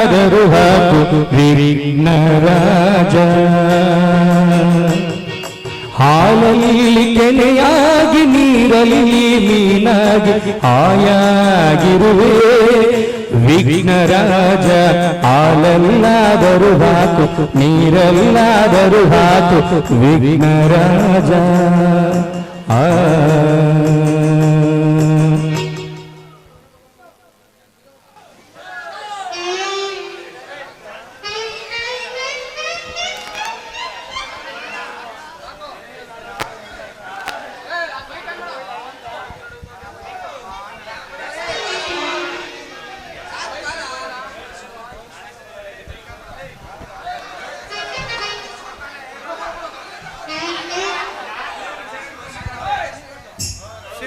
ಎಲ್ಲಾದರೂ ಹಾಕು ವಿಘ್ನ ರಾಜ. ಹಾಲಲ್ಲಿ ಕೆನೆಯಾಗಿ ನೀರಲಿ ಮೀನಾಗಿ ಆಯಾಗಿರುವೆ ವಿಘ್ನ ರಾಜ, ಹಾಲಲ್ಲಾದರೂ ಹಾಕು, ನೀರಲ್ಲಾದರೂ ಹಾಕು, ವಿಘ್ನ ರಾಜ. ಆ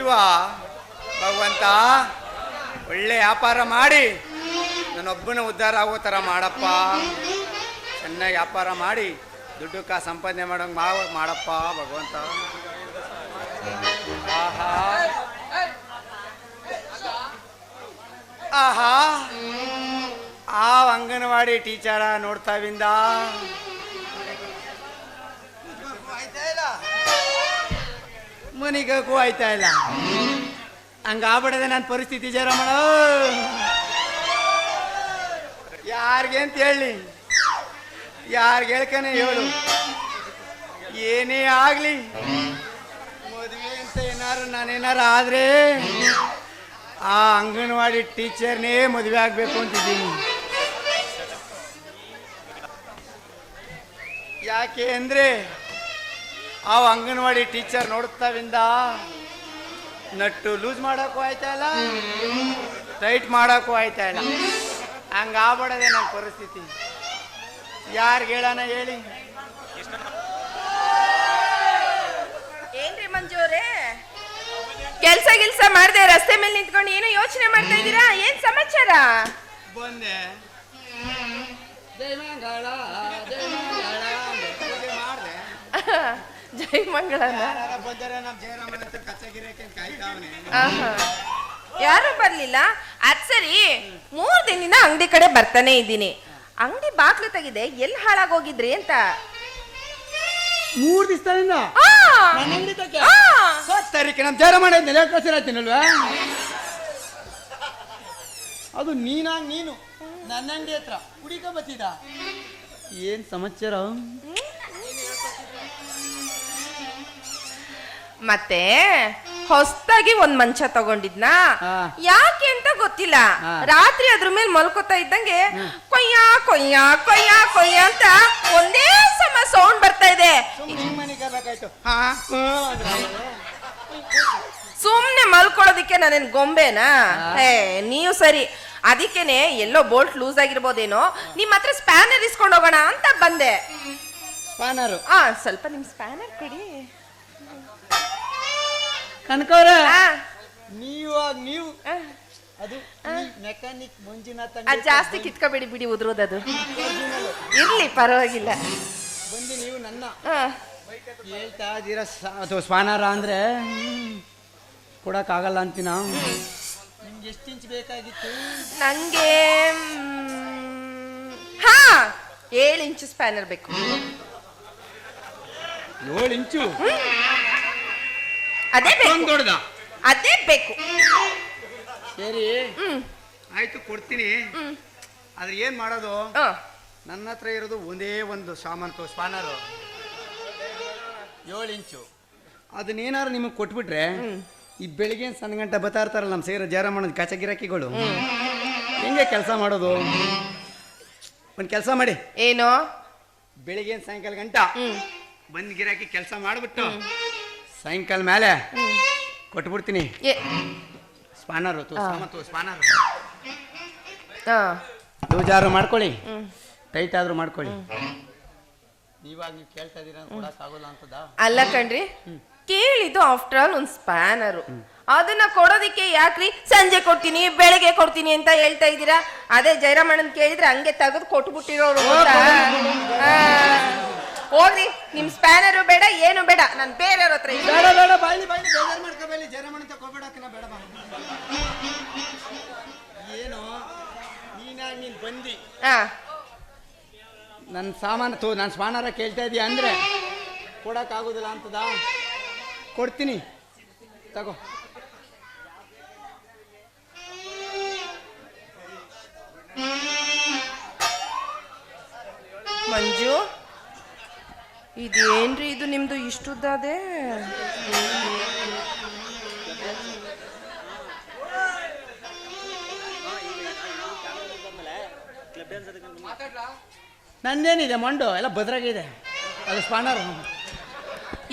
ಶಿವ, ಭಗವಂತ, ಒಳ್ಳೆ ವ್ಯಾಪಾರ ಮಾಡಿ, ನನ್ನೊಬ್ಬನ ಉದ್ಧಾರ ಆಗೋ ಥರ ಮಾಡಪ್ಪ. ಚೆನ್ನಾಗಿ ವ್ಯಾಪಾರ ಮಾಡಿ, ದುಡ್ಡು ಕಾ ಸಂಪಾದನೆ ಮಾಡೋಂಗೆ ಮಾವ, ಮಾಡಪ್ಪ, ಭಗವಂತ. ಆಹಾ. ಆಹಾ. ಆ ಅಂಗನವಾಡಿ ಟೀಚರ ನೋಡ್ತಾವಿಂದ ಮನಿಗಕ್ಕೂ ಆಯ್ತಾ ಇಲ್ಲ ಹಂಗಾಗ್ಬಿಡದೆ ನನ್ನ ಪರಿಸ್ಥಿತಿ ಜರಮಣ ಯಾರಿಗೆ ಅಂತ ಹೇಳಿ? ಯಾರಿಗೆ ಹೇಳ್ಕನೆ ಹೇಳು? ಏನೇ ಆಗಲಿ. ಮದುವೆ ಅಂತ ಏನಾರು ನಾನೇನಾರು ಆದರೆ ಆ ಅಂಗನವಾಡಿ ಟೀಚರ್ನೇ ಮದುವೆ ಆಗ್ಬೇಕು ಅಂತಿದ್ದೀನಿ. ಯಾಕೆ ಅಂದ್ರೆ ಆ ಅಂಗನವಾಡಿ ಟೀಚರ್ ನೋಡ್ತಾವಿಂದ. ನಟ್ಟು ಲೂಸ್ ಮಾಡೋಕ್ಕೂ ಆಯ್ತಾ ಇಲ್ಲ? ಟೈಟ್ ಮಾಡೋಕ್ಕೂ ಆಯ್ತಾ ಇಲ್ಲ? ಹಂಗಾಗ್ಬಿಡದೆ ನನ್ನ ಪರಿಸ್ಥಿತಿ. ಯಾರು ಹೇಳೋಣ ಹೇಳಿ? ಏನ್ರಿ ಮಂಜುರೇ ಕೆಲಸ ಕೆಲ್ಸ ಗಿಲ್ಸ ಮಾಡ್ದೆ ರಸ್ತೆ ಮೇಲೆ ನಿಂತ್ಕೊಂಡು ಏನೋ ಯೋಚನೆ ಮಾಡ್ತಾ ಇದ್ದೀರಾ? ಏನ್ ಸಮಾಚಾರ? ಬಂದೆ ಜೈ ಮಂಗಳ ಜೈ ಮಂಗಳ ಅಂದೆ. ಪೂಜೆ ಮಾಡ್ದೆ ಜೈ ಮಂಗಳನ ಯಾರಾರ ಬಂದರೆ ನಮ್ಮ ಜಯರಾಮನ ಹತ್ರ ಕಚ್ಚಗಿರಕ್ಕೆ ಕಾಯ್ತಾವನೆ ಆಹಾ. ಯಾರು ಬರ್ಲಿಲ್ಲ? ಅದ್ ಸರಿ ಮೂರ್ ದಿನದಿಂದ ಅಂಗಡಿ ಕಡೆ ಬರ್ತಾನೆ ಇದ್ದೀನಿ. ಅಂಗಡಿ ಬಾಗ್ಲು ತೆಗಿದೆ ಎಲ್ಲಿ ಹಾಳಾಗೋಗಿದ್ರಿ ಅಂತ. ಮೂರು ದಿವಸದಿಂದ? ಆ! ಸತ್ತರಿಕೆ ನಮ್ಮ ನೆಲೆ ಕಳ್ಸಿರತ್ತೀನಲ್ವಾ ಅದು ನೀನಾಗ್ ನೀನು? ನನ್ನ ಅಂಗಡಿ ಹತ್ರ. ಹುಡುಕ ಬತ್ತಿದ? ಏನ್ ಸಮಾಚಾರ? ಮತ್ತೆ ಹೊಸ್ತಾಗಿ ಒಂದ್ ಮಂಚ ತಗೊಂಡಿದ್ನಾ? ಯಾಕೆ ಅಂತ ಗೊತ್ತಿಲ್ಲ. ರಾತ್ರಿ ಅದ್ರ ಮೇಲೆ ಮಲ್ಕೋತಾ ಇದ್ದಂಗೆ ಕೊಯ್ಯ ಕೊಯ್ಯ ಕೊಯ್ಯ ಕೊಯ್ಯ ಅಂತ ಒಂದೇ ಸಮ ಸೌಂಡ್ ಬರ್ತಾ ಇದೆ. ಸುಮ್ನೆ ಮಲ್ಕೊಳ್ಳೋದಿಕ್ಕೆ ನಾನೇನ್ ಗೊಂಬೆನಾ? ಏ ನೀವು ಸರಿ. ಅದಕ್ಕೇನೆ ಎಲ್ಲೋ ಬೋಲ್ಟ್ ಲೂಸ್ ಆಗಿರ್ಬೋದೇನೋ? ನಿಮ್ಮ ಹತ್ರ ಸ್ಪ್ಯಾನರ್ ಇಸ್ಕೊಂಡು ಹೋಗೋಣ ಅಂತ ಬಂದೆ. ಸ್ಪಾನರು ಆ ಸ್ವಲ್ಪ ನಿಮ್ ಸ್ಪ್ಯಾನರ್ ಕೊಡಿ. ಕನಕವ್ರ. ಆ, ನೀವು ಅದು ಮೆಕ್ಯಾನಿಕ್ ಮಂಜುನಾಥ ಅದು ಜಾಸ್ತಿ ಕಿತ್ಕೊಬೇಡಿ ಬಿಡಿ ಉದ್ರೋದದು. ಇರ್ಲಿ ಪರವಾಗಿಲ್ಲ. ಬಂದು ನೀವು ನನ್ನ ಹೇಳ್ತಾ ಇದ್ದೀರ ಅಥವಾ ಸ್ವಾನಾರ ಅಂದ್ರೆ ಕೊಡಕ್ಕಾಗಲ್ಲ ಅಂತೀನ? ನಿಮ್ಗೆ ಎಷ್ಟು ಇಂಚ್ ಬೇಕಾಗಿತ್ತು? ನಂಗೆ ಮ್, ಹಾ ಏಳು ಇಂಚು ಸ್ಪ್ಯಾನರ್ ಬೇಕು. ಏಳು ಇಂಚು? ಅದೇ ಬೇಕು. ದೊಡ್ಡದ? ಅದೇ ಬೇಕು. ಸರಿ. ಹ್ಮ್. ಆಯ್ತು ಕೊಡ್ತೀನಿ. ಹ್ಮ್. ಆದ್ರೆ ಏನ್ ಮಾಡೋದು? ಆ, ನನ್ನ ಹತ್ರ ಇರೋದು ಒಂದೇ ಒಂದು ಸಾಮಾನು ಸ್ಪಾನರು. ಏಳು ಇಂಚು. ಅದನ್ನೇನಾದ್ರು ನಿಮಗೆ ಕೊಟ್ಬಿಟ್ರೆ ಈ ಬೆಳಿಗ್ಗೆ ಸಣ್ಣ ಗಂಟೆ ಬತ್ತಾ ಇರ್ತಾರಲ್ಲ ನಮ್ಮ ಸೇರ ಜಯರಾಮಣ್ಣನ ಕಚ ಗಿರಾಕಿಗಳು? ಹೆಂಗೆ ಕೆಲಸ ಮಾಡೋದು? ಒಂದು ಕೆಲಸ ಮಾಡಿ. ಏನು? ಬೆಳಿಗ್ಗೆ ಸಾಯಂಕಾಲ ಗಂಟ ಬಂದ್ ಗಿರಾಕಿ ಕೆಲಸ ಮಾಡಿಬಿಟ್ಟು ಸಾಯಂಕಾಲ ಮೇಲೆ ಕೊಟ್ಬಿಡ್ತೀನಿ. ಏ- ಸ್ಪಾನರ್ ತು ಸಾಮತ್ತು ಸ್ಪಾನರು. ಮಾಡ್ಕೊಳ್ಳಿ. ಟೈಟ್ ಆದ್ರೂ ಮಾಡ್ಕೊಳ್ಳಿ. ಇವಾಗ ನೀವು ಕೇಳ್ತಾ ಇದ್ದೀರಾ ಕೊಡಕ್ಕಾಗೋಲ್ಲ ಅಂತದಾ? ಅಲ್ಲ ಕಣ್ರಿ ಕೇಳಿದ್ದು ಆಫ್ಟರ್ ಆಲ್ ಒಂದು ಸ್ಪ್ಯಾನರು. ಅದನ್ನ ಕೊಡೋದಿಕ್ಕೆ ಯಾಕ್ರಿ? ಸಂಜೆ ಕೊಡ್ತೀನಿ ಬೆಳಗ್ಗೆ ಕೊಡ್ತೀನಿ ಅಂತ ಹೇಳ್ತಾ ಇದ್ದೀರಾ? ಅದೇ ಜಯರಾಮಣ್ಣನ್ ಕೇಳಿದ್ರೆ ಹಂಗೆ ತೆಗೆದು ಕೊಟ್ಬಿಟ್ಟಿರೋರು ಅಂತ. ಆ, ಹೋಗ್ರಿ ನಿಮ್ ಸ್ಪ್ಯಾನರು ಬೇಡ ಏನು ಬೇಡ ನಾನು ಬೇರೆಯವ್ರ ಹತ್ರ ಇದ್ದೀನಿ. ಬೇಡ ಬೇಡ ಬಾಯ್ಲಿ ಬಾಯ್ಲಿ ಬೇಜಾರು ಮಾಡ್ಕೋಬೇಡಿ ಅಂತ ತಗೋಬೇಡಕ್ಕಿನ ಬೇಡ ಬಾ. ಏನು? ನೀನ ನೀನು ಬಂದಿ. ಹಾ ನನ್ನ ಸಾಮಾನು ತೋ ನನ್ನ ಸ್ಪಾನರ ಕೇಳ್ತಾ ಇದೀಯ ಅಂದರೆ ಕೊಡೋಕ್ಕಾಗೋದಿಲ್ಲ ಅಂತದ? ಕೊಡ್ತೀನಿ. ತಗೋ. ಮಂಜು? ಇದೇನ್ರಿ ಇದು ನಿಮ್ದು ಇಷ್ಟುದ್ದಾದೆ ನಂದೇನಿದೆ ಮಂಡು? ಎಲ್ಲ ಭದ್ರಾಗಿದೆ ಅದು ಸ್ಪಾನರ್.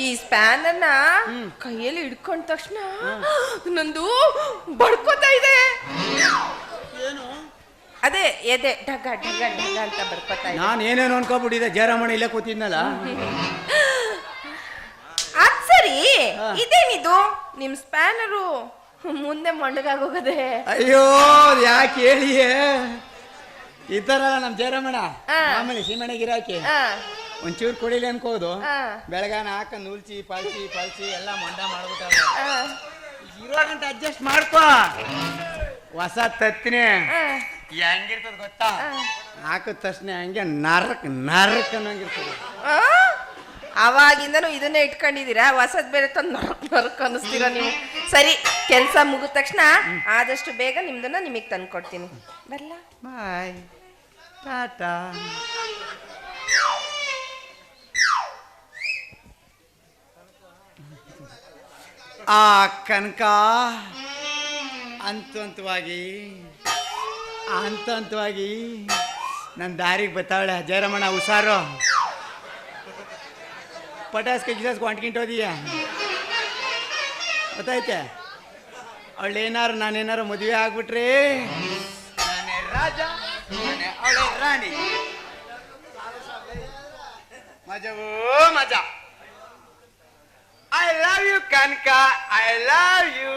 ಈ ಸ್ಪ್ಯಾನರ್ನ ಕೈಯಲ್ಲಿ ಹಿಡ್ಕೊಂಡ ತಕ್ಷಣ ನಂದು ಬಡ್ಕೋತಾ ಇದೆ. ಏನು? ಅದೇ ಎದೆ ಡಗ ಡಗ ಡಗ ಅಂತ ಬರ್ಕೋತಾ ನಾನು ಏನೇನು ಅನ್ಕೊಬಿಟ್ಟಿದೆ ಜಯರಾಮಣ್ಣ ಇಲ್ಲೇ ಕೂತಿದ್ನಲ್ಲ. ಅದ್ ಸರಿ. ಹಾ. ಇದೇನಿದು? ನಿಮ್ ಸ್ಪ್ಯಾನರು ಮುಂದೆ ಮಂಡಗಾಗೋಗದೆ ಅಯ್ಯೋ ಯಾಕೆ ಹೇಳಿಯೇ ಈ ಥರ ನಮ್ಮ ಜಯರಾಮಣ್ಣ ಆ. ಆಮೇಲೆ ಸೀಮೆಣ್ಣೆ ಗಿರಾಕಿ. ಆ, ಒಂಚೂರು ಕುಡಿಲಿ ಅನ್ಕೋದು. ಆ, ಬೆಳಗಾನ ಹಾಕ ನೂಲ್ಚಿ ಪಾಲ್ಚಿ ಪಾಲ್ಚಿ ಎಲ್ಲ ಮಂಡ ಮಾಡ್ಬಿಟ್ಟ. ಆ, ಇರೋ ಗಂಟೆ ಅಡ್ಜಸ್ಟ್ ಮಾಡ್ಕೋ. ಹೊಸ ತತ್ತಿನೇ ಆ, ಹೆಂಗಿರ್ತದ ಗೊತ್ತಾ. ಹಾಕಿದ ತಕ್ಷಣ ಹಂಗೆ ನರಕ್ ನರಕ್ ಅನ್ನಂಗಿರ್ತದೆ. ಆ? ಅವಾಗಿಂದನು ಇದನ್ನೇ ಇಟ್ಕೊಂಡಿದ್ದೀರಾ? ಹೊಸದ್ ಬೇರೆ ತಂದು ನರಕ್ ನರಕ್ ಅನ್ನಿಸ್ತೀರಾ ನೀವು? ಸರಿ ಕೆಲಸ ಮುಗಿದ ತಕ್ಷಣ ಆದಷ್ಟು ಬೇಗ ನಿಮ್ದನ್ನ ನಿಮಗೆ ತಂದು ಕೊಡ್ತೀನಿ. ಬರ್ಲಾ? ಬಾಯ್. ಟಾಟಾ. ಆ ಕನಕ ಹಂತ ಹಂತವಾಗಿ ಹಂತ ಹಂತವಾಗಿ ನನ್ನ ದಾರಿಗೆ ಬತ್ತಾವಳೆ ಜಯರಮಣ, ಹುಷಾರು. ಪಟಾಸ್ಕೆ ಗಿಟಾಸ್ಗೆ ಹೊಂಟ್ಕಿಂಟೋದೀಯ ಗೊತ್ತೈತೆ ಅವಳೇನಾರು ನಾನೇನಾರು ಮದುವೆ ಆಗ್ಬಿಟ್ರೆ? ನಾನೇ ರಾಜ ಅವಳೆ ರಾಣಿ. ಮಜವೋ ಮಜಾ. I love you Kanaka. I love you